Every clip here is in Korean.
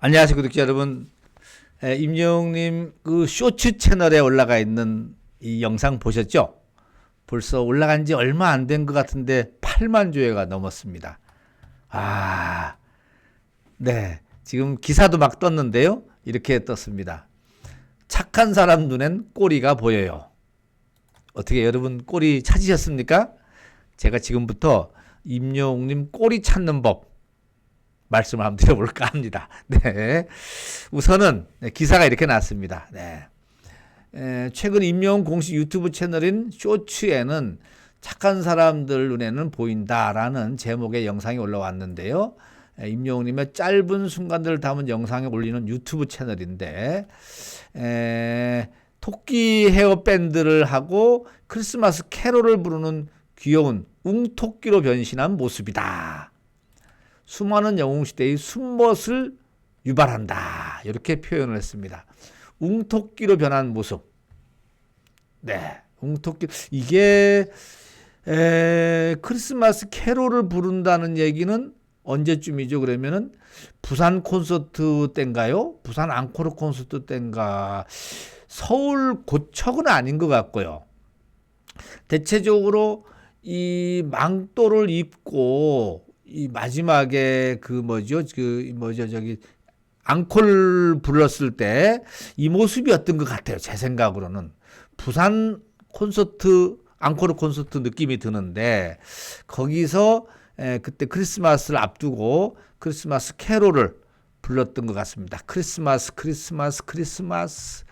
안녕하세요 구독자 여러분 에, 임영웅님 그 쇼츠 채널에 올라가 있는 이 영상 보셨죠? 벌써 올라간 지 얼마 안 된 것 같은데 8만 조회가 넘었습니다. 아, 네. 지금 기사도 막 떴는데요. 이렇게 떴습니다. 착한 사람 눈엔 꼬리가 보여요. 어떻게 여러분 꼬리 찾으셨습니까? 제가 지금부터 임영웅님 꼬리 찾는 법 말씀을 한번 드려볼까 합니다. 네. 우선은 기사가 이렇게 났습니다. 네. 에, 최근 임영웅 공식 유튜브 채널인 쇼츠에는 착한 사람들 눈에는 보인다라는 제목의 영상이 올라왔는데요. 에, 임영웅님의 짧은 순간들을 담은 영상에 올리는 유튜브 채널인데 에, 토끼 헤어 밴드를 하고 크리스마스 캐롤을 부르는 귀여운 웅토끼로 변신한 모습이다. 수많은 영웅시대의 숨멋을 유발한다. 이렇게 표현을 했습니다. 웅토끼로 변한 모습. 네. 웅토끼. 이게, 에, 크리스마스 캐롤을 부른다는 얘기는 언제쯤이죠? 그러면은 부산 콘서트 때인가요? 부산 앙코르 콘서트 때인가? 서울 고척은 아닌 것 같고요. 대체적으로 이 망토를 입고 이 마지막에 그 뭐죠? 그 뭐죠? 저기 앙콜 불렀을 때 이 모습이었던 것 같아요. 제 생각으로는 부산 콘서트 앙코르 콘서트 느낌이 드는데 거기서 에, 그때 크리스마스를 앞두고 크리스마스 캐롤을 불렀던 것 같습니다. 크리스마스 크리스마스 크리스마스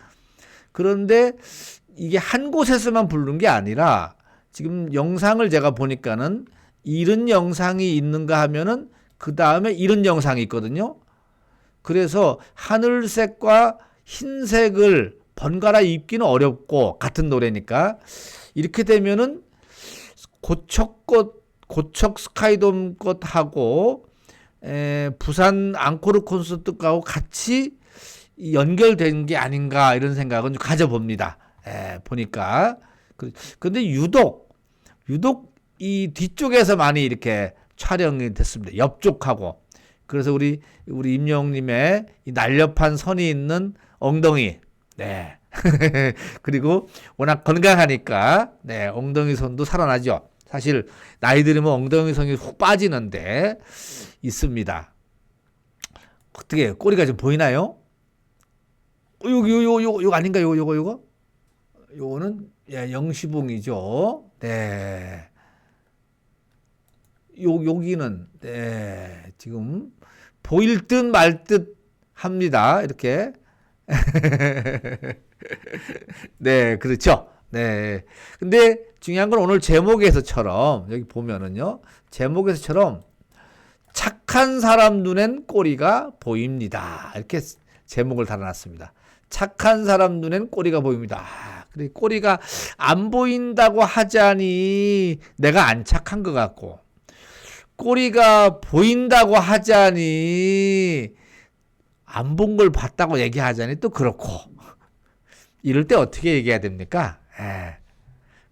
그런데 이게 한 곳에서만 부른 게 아니라 지금 영상을 제가 보니까는 이런 영상이 있는가 하면은 그 다음에 이런 영상이 있거든요. 그래서 하늘색과 흰색을 번갈아 입기는 어렵고 같은 노래니까 이렇게 되면은 고척꽃 고척 스카이돔 것하고 에, 부산 앙코르 콘서트 하고 같이 연결된 게 아닌가 이런 생각은 좀 가져봅니다. 에, 보니까 그, 근데 유독 유독 이 뒤쪽에서 많이 이렇게 촬영이 됐습니다. 옆쪽하고. 그래서 우리 우리 임영님의 이 날렵한 선이 있는 엉덩이. 네. 그리고 워낙 건강하니까 네, 엉덩이 선도 살아나죠. 사실 나이 들으면 엉덩이 선이 훅 빠지는데 있습니다. 어떻게 꼬리가 좀 보이나요? 어, 여기 요요 요요 아닌가 요 요거 요거? 요거는 예, 영시봉이죠. 네. 요, 여기는, 네, 지금, 보일 듯 말 듯 합니다. 이렇게. 네, 그렇죠. 네. 근데 중요한 건 오늘 제목에서처럼, 여기 보면은요, 제목에서처럼, 착한 사람 눈엔 꼬리가 보입니다. 이렇게 제목을 달아놨습니다. 착한 사람 눈엔 꼬리가 보입니다. 아, 꼬리가 안 보인다고 하자니 내가 안 착한 것 같고, 꼬리가 보인다고 하자니 안 본 걸 봤다고 얘기하자니 또 그렇고 이럴 때 어떻게 얘기해야 됩니까? 에.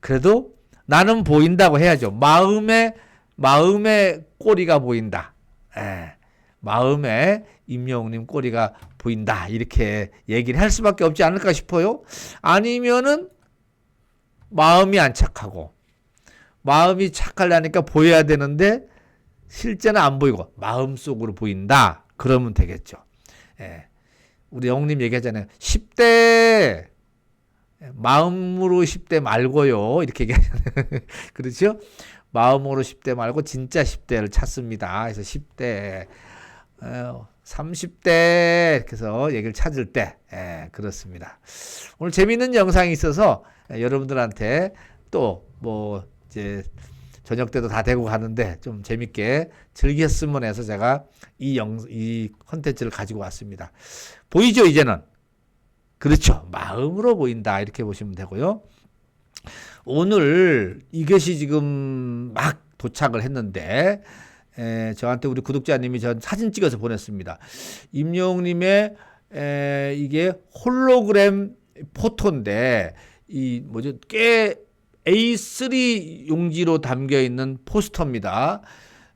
그래도 나는 보인다고 해야죠. 마음에 마음에 꼬리가 보인다. 에. 마음에 임영웅님 꼬리가 보인다. 이렇게 얘기를 할 수밖에 없지 않을까 싶어요. 아니면은 마음이 안 착하고 마음이 착하려니까 보여야 되는데 실제는 안 보이고 마음속으로 보인다. 그러면 되겠죠. 예. 우리 영님 얘기하잖아요. 10대 마음으로 10대 말고요. 이렇게 얘기하잖아요. 그렇죠? 마음으로 10대 말고 진짜 10대를 찾습니다. 그래서 10대 어, 30대 이렇게 해서 얘기를 찾을 때 예, 그렇습니다. 오늘 재미있는 영상이 있어서 여러분들한테 또 뭐 이제 저녁 때도 다 되고 가는데 좀 재밌게 즐겼으면 해서 제가 이 영, 이 컨텐츠를 가지고 왔습니다. 보이죠, 이제는? 그렇죠. 마음으로 보인다. 이렇게 보시면 되고요. 오늘 이것이 지금 막 도착을 했는데, 에, 저한테 우리 구독자님이 전 사진 찍어서 보냈습니다. 임영님의 에, 이게 홀로그램 포토인데, 이 뭐죠? 꽤 A3 용지로 담겨 있는 포스터입니다.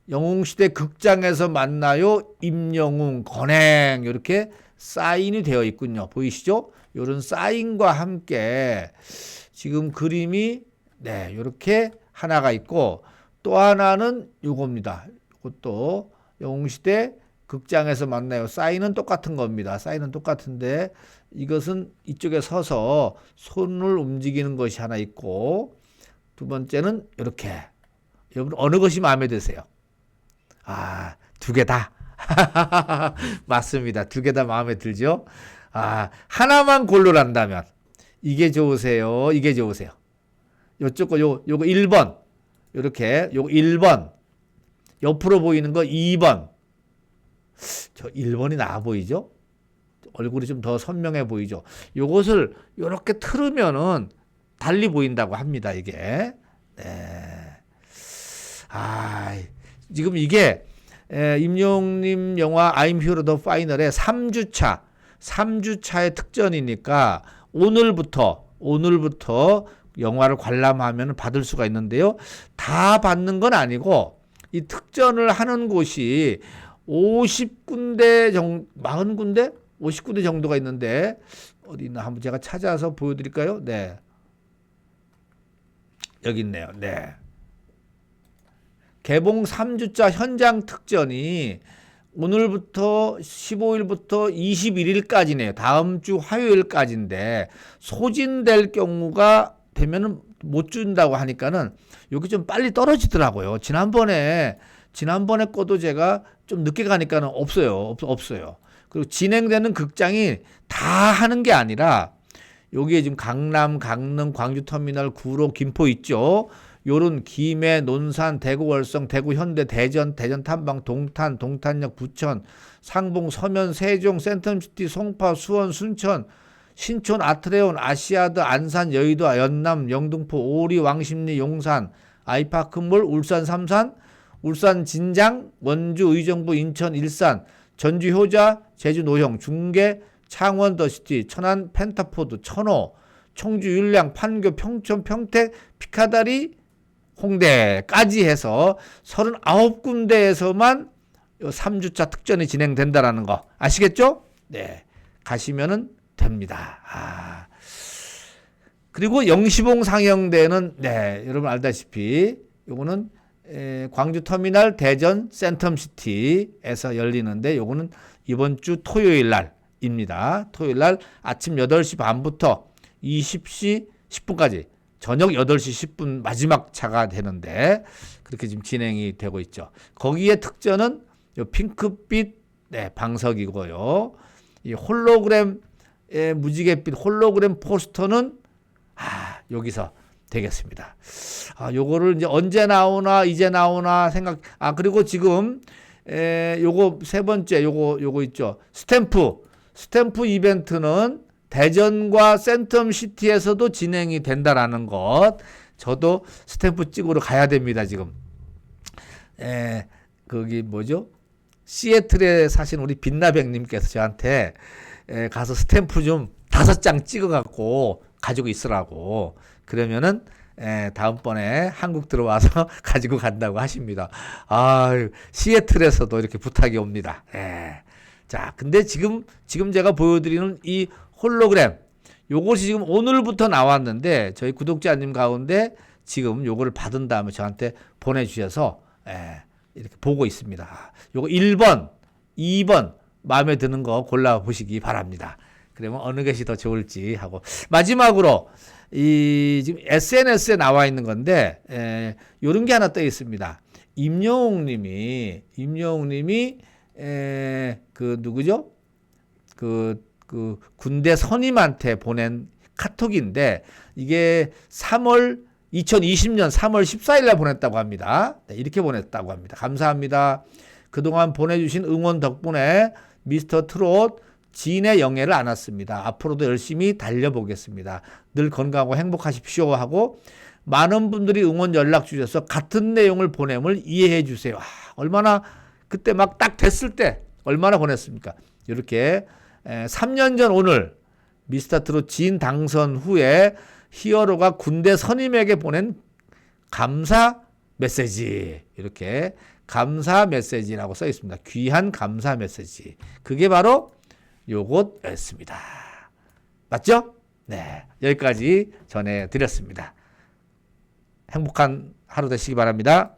영웅시대 극장에서 만나요. 임영웅, 건행 이렇게 사인이 되어 있군요. 보이시죠? 이런 사인과 함께 지금 그림이 네 이렇게 하나가 있고 또 하나는 요겁니다. 이것도 영웅시대 극장에서 만나요. 사인은 똑같은 겁니다. 사인은 똑같은데 이것은 이쪽에 서서 손을 움직이는 것이 하나 있고 두 번째는 이렇게 여러분 어느 것이 마음에 드세요? 아, 두 개 다. 맞습니다. 두 개 다 마음에 들죠? 아, 하나만 고르란다면 이게 좋으세요? 이게 좋으세요? 요쪽 거 요, 요거 1번. 요렇게 요거 1번. 옆으로 보이는 거 2번. 저 1번이 나아 보이죠? 얼굴이 좀 더 선명해 보이죠? 요것을 요렇게 틀으면은 달리 보인다고 합니다, 이게. 네. 아, 지금 이게 에, 임용님 영화 I'm Hero the Final의 3주차, 3주차의 특전이니까 오늘부터, 오늘부터 영화를 관람하면 받을 수가 있는데요. 다 받는 건 아니고 이 특전을 하는 곳이 50군데 정, 40군데? 50군데 정도가 있는데 어디 있나 한번 제가 찾아서 보여드릴까요? 네. 여기 있네요. 네. 개봉 3주차 현장 특전이 오늘부터 15일부터 21일까지네요. 다음 주 화요일까지인데 소진될 경우가 되면은 못 준다고 하니까는 여기 좀 빨리 떨어지더라고요. 지난번에 지난번에 거도 제가 좀 늦게 가니까는 없어요. 없, 없어요. 그리고 진행되는 극장이 다 하는 게 아니라 여기에 지금 강남, 강릉, 광주 터미널, 구로, 김포 있죠. 요런 김해, 논산, 대구, 월성, 대구, 현대, 대전, 대전 탐방, 동탄, 동탄역, 부천, 상봉, 서면, 세종, 센텀시티, 송파, 수원, 순천, 신촌, 아트레온, 아시아드, 안산, 여의도, 연남, 영등포, 오리, 왕십리, 용산, 아이파크몰, 울산, 삼산, 울산, 진장, 원주, 의정부, 인천, 일산, 전주, 효자, 제주, 노형, 중계, 창원, 더시티, 천안, 펜타포드, 천호, 청주, 율량, 판교, 평촌, 평택, 피카다리, 홍대까지 해서 39군데에서만 3주차 특전이 진행된다라는 거 아시겠죠? 네. 가시면은 됩니다. 아. 그리고 영시봉 상영대는 네, 여러분 알다시피 요거는 에, 광주 터미널 대전 센텀시티에서 열리는데 요거는 이번 주 토요일 날 입니다. 토요일 날 아침 8시 반부터 20시 10분까지 저녁 8시 10분 마지막 차가 되는데 그렇게 지금 진행이 되고 있죠. 거기에 특전은 요 핑크빛 네, 방석이고요. 이 홀로그램 의 무지갯빛 홀로그램 포스터는 아, 여기서 되겠습니다. 아, 요거를 이제 언제 나오나 이제 나오나 생각 아 그리고 지금 에 요거 세 번째 요거 요거 있죠. 스탬프 스탬프 이벤트는 대전과 센텀시티에서도 진행이 된다라는 것. 저도 스탬프 찍으러 가야 됩니다, 지금. 에, 거기 뭐죠? 시애틀에 사신 우리 빛나백님께서 저한테 에, 가서 스탬프 좀 다섯 장 찍어갖고 가지고 있으라고. 그러면은 에, 다음번에 한국 들어와서 가지고 간다고 하십니다. 아, 시애틀에서도 이렇게 부탁이 옵니다. 에. 자, 근데 지금 지금 제가 보여드리는 이 홀로그램 요것이 지금 오늘부터 나왔는데 저희 구독자님 가운데 지금 요거를 받은 다음에 저한테 보내주셔서 예, 이렇게 보고 있습니다. 요거 1번, 2번 마음에 드는 거 골라 보시기 바랍니다. 그러면 어느 것이 더 좋을지 하고 마지막으로 이 지금 SNS에 나와 있는 건데 에, 요런 게 하나 떠 있습니다. 임영웅 님이 임영웅 님이 에, 그 누구죠? 그, 그 군대 선임한테 보낸 카톡인데 이게 3월 2020년 3월 14일 날 보냈다고 합니다. 네, 이렇게 보냈다고 합니다. 감사합니다. 그동안 보내주신 응원 덕분에 미스터 트롯 진의 영예를 안았습니다. 앞으로도 열심히 달려보겠습니다. 늘 건강하고 행복하십시오 하고 많은 분들이 응원 연락 주셔서 같은 내용을 보냄을 이해해 주세요. 아, 얼마나 그때 막 딱 됐을 때 얼마나 보냈습니까? 이렇게 3년 전 오늘 미스터 트롯 진 당선 후에 히어로가 군대 선임에게 보낸 감사 메시지 이렇게 감사 메시지라고 써 있습니다. 귀한 감사 메시지. 그게 바로 요것였습니다. 맞죠? 네. 여기까지 전해드렸습니다. 행복한 하루 되시기 바랍니다.